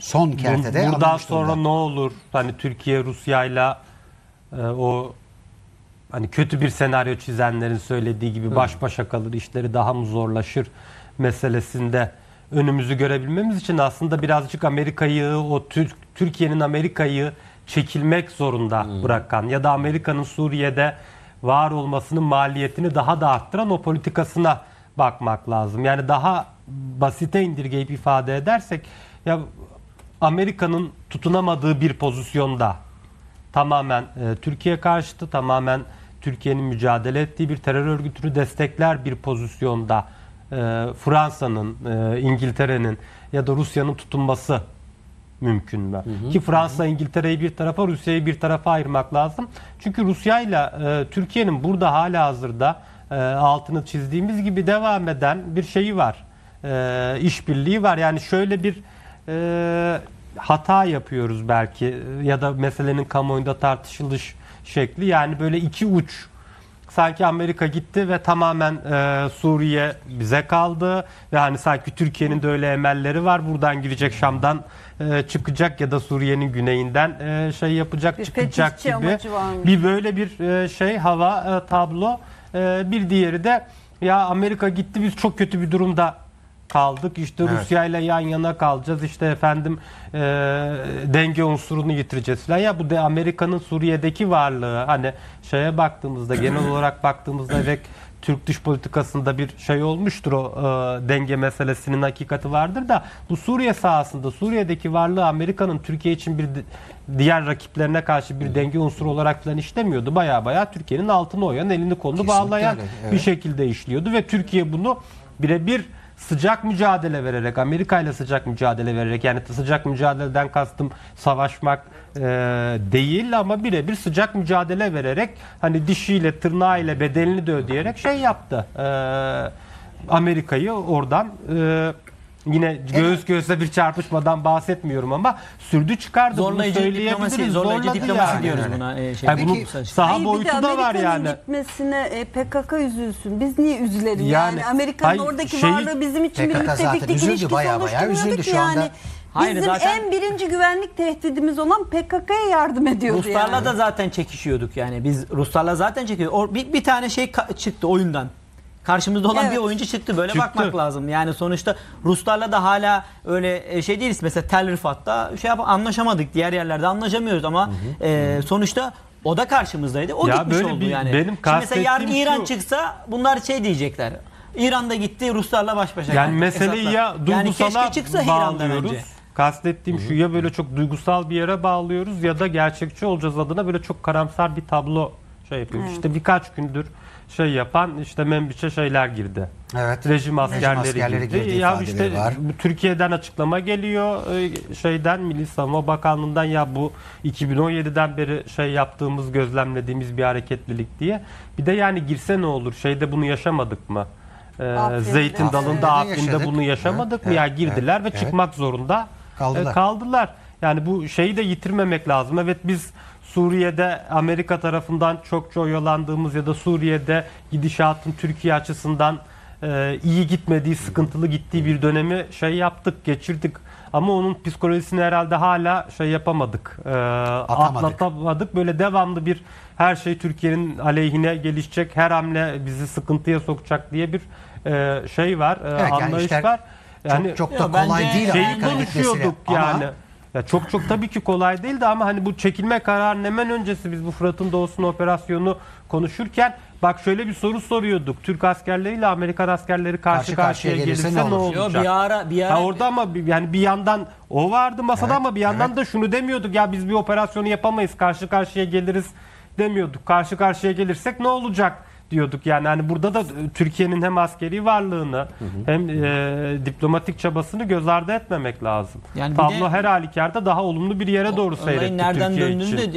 son kertede Buradan alınmış sonra durumda. ne olur? Hani Türkiye Rusya'yla e, o hani kötü bir senaryo çizenlerin söylediği gibi baş başa kalır, işleri daha mı zorlaşır meselesinde önümüzü görebilmemiz için aslında birazcık Amerika'yı o Tür- Türkiye'nin Amerika'yı çekilmek zorunda bırakan ya da Amerika'nın Suriye'de var olmasının maliyetini daha da arttıran o politikasına bakmak lazım. Yani daha basite indirgeyip ifade edersek ya Amerika'nın tutunamadığı bir pozisyonda tamamen e, Türkiye karşıtı, tamamen Türkiye'nin mücadele ettiği bir terör örgütünü destekler bir pozisyonda e, Fransa'nın, e, İngiltere'nin ya da Rusya'nın tutunması mümkün mü? Ki Fransa, İngiltere'yi bir tarafa, Rusya'yı bir tarafa ayırmak lazım. Çünkü Rusya ile e, Türkiye'nin burada hala hazırda e, altını çizdiğimiz gibi devam eden bir şeyi var. E, işbirliği var. Yani şöyle bir e, hata yapıyoruz belki e, ya da meselenin kamuoyunda tartışılış şekli. Yani böyle iki uç. Sanki Amerika gitti ve tamamen e, Suriye bize kaldı. Ve hani sanki Türkiye'nin de öyle emelleri var. Buradan girecek Şam'dan e, çıkacak ya da Suriye'nin güneyinden e, şey yapacak Bir çıkacak gibi. bir böyle bir e, şey hava e, tablo. E, bir diğeri de ya Amerika gitti biz çok kötü bir durumda kaldık işte Evet. Rusya ile yan yana kalacağız işte efendim e, denge unsurunu yitireceğiz falan ya bu de Amerika'nın Suriye'deki varlığı hani şeye baktığımızda genel olarak baktığımızda evet Türk dış politikasında bir şey olmuştur o e, denge meselesinin hakikati vardır da bu Suriye sahasında Suriye'deki varlığı Amerika'nın Türkiye için bir di- diğer rakiplerine karşı bir denge unsuru olarak falan işlemiyordu. Baya baya Türkiye'nin altını oyan, elini kolunu Kesinlikle bağlayan öyle, bir evet. şekilde işliyordu ve Türkiye bunu birebir sıcak mücadele vererek, Amerika ile sıcak mücadele vererek yani sıcak mücadeleden kastım savaşmak e, değil ama birebir sıcak mücadele vererek hani dişiyle, tırnağıyla bedelini de ödeyerek şey yaptı. E, Amerika'yı oradan e, yine göğüs göğüse bir çarpışmadan bahsetmiyorum ama sürdü çıkardı. Bunu Zorlayıcı söyleyebiliriz. diplomasi, zorlayıcı Zorladı diplomasi yani. diyoruz buna. e, şey, Yani bunun Peki- saha Hayır, bir de boyutu da var Amerika'nın yani. gitmesine e, PKK üzülsün. Biz niye üzülelim yani? Yani, Amerika'nın hayır, oradaki şeyi- varlığı bizim için bir PKK zaten müttefiklik üzüldü, ilişkisi baya baya oluşturmuyorduk üzüldü şu anda. yani. Hayır, Bizim zaten- en birinci güvenlik tehdidimiz olan PKK'ya yardım ediyordu Ruslarla yani. da zaten çekişiyorduk yani. Biz Ruslarla zaten çekiyorduk. Bir, bir tane şey ka- çıktı oyundan. Karşımızda olan Evet. bir oyuncu çıktı. Böyle Çıktı. bakmak lazım. Yani sonuçta Ruslarla da hala öyle e, şey değiliz. Mesela Tel Rifat'ta şey yap anlaşamadık. Diğer yerlerde anlaşamıyoruz ama e, sonuçta o da karşımızdaydı. O Ya gitmiş böyle oldu bir- yani. benim Şimdi mesela yarın kastettiğim İran şu- çıksa bunlar şey diyecekler. İran da gitti Ruslarla baş başa. Yani kaldı. meseleyi Esat'la. ya yani duygusala keşke çıksa İran'dan bağlıyoruz. önce. Kastettiğim şu ya böyle çok duygusal bir yere bağlıyoruz ya da gerçekçi olacağız adına böyle çok karamsar bir tablo şey yapıyoruz. İşte birkaç gündür şey yapan işte Membiç'e şeyler girdi. Evet. Rejim askerleri, askerleri girdi. girdi Ya işte var. bu Türkiye'den açıklama geliyor e, şeyden Milli Savunma Bakanlığı'ndan ya bu 2017'den beri şey yaptığımız gözlemlediğimiz bir hareketlilik diye. Bir de yani girse ne olur? Şeyde bunu yaşamadık mı? Ee, Afrin'de. Zeytin dalında Afrin'de bunu yaşamadık mı? Evet, Ya evet, girdiler evet, ve çıkmak zorunda Kaldılar. e, kaldılar. Yani bu şeyi de yitirmemek lazım. Evet biz Suriye'de Amerika tarafından çokça oyalandığımız ya da Suriye'de gidişatın Türkiye açısından e, iyi gitmediği, sıkıntılı gittiği bir dönemi şey yaptık, geçirdik. Ama onun psikolojisini herhalde hala şey yapamadık, e, atlatamadık. Böyle devamlı bir her şey Türkiye'nin aleyhine gelişecek, her hamle bizi sıkıntıya sokacak diye bir e, şey var, e, Evet, yani anlayış işler var. Yani çok çok da Ya kolay değil şeyi Amerika'nın gitmesiyle. konuşuyorduk Ama yani. Ya çok çok tabii ki kolay değildi ama hani bu çekilme kararının hemen öncesi biz bu Fırat'ın doğusunu operasyonu konuşurken bak şöyle bir soru soruyorduk. Türk askerleriyle Amerikan askerleri karşı, Karşı karşıya, karşıya gelirse gelirse, ne olur? Yo, olacak? bir ara bir ara Ha orada ama bir- yani bir yandan o vardı masada Evet, ama bir yandan evet. da şunu demiyorduk ya biz bir operasyonu yapamayız karşı karşıya geliriz demiyorduk. Karşı karşıya gelirsek ne olacak diyorduk yani hani burada da Türkiye'nin hem askeri varlığını hem e, diplomatik çabasını göz ardı etmemek lazım. Yani Tablo de- her halükarda daha olumlu bir yere doğru seyretti nereden Türkiye için. de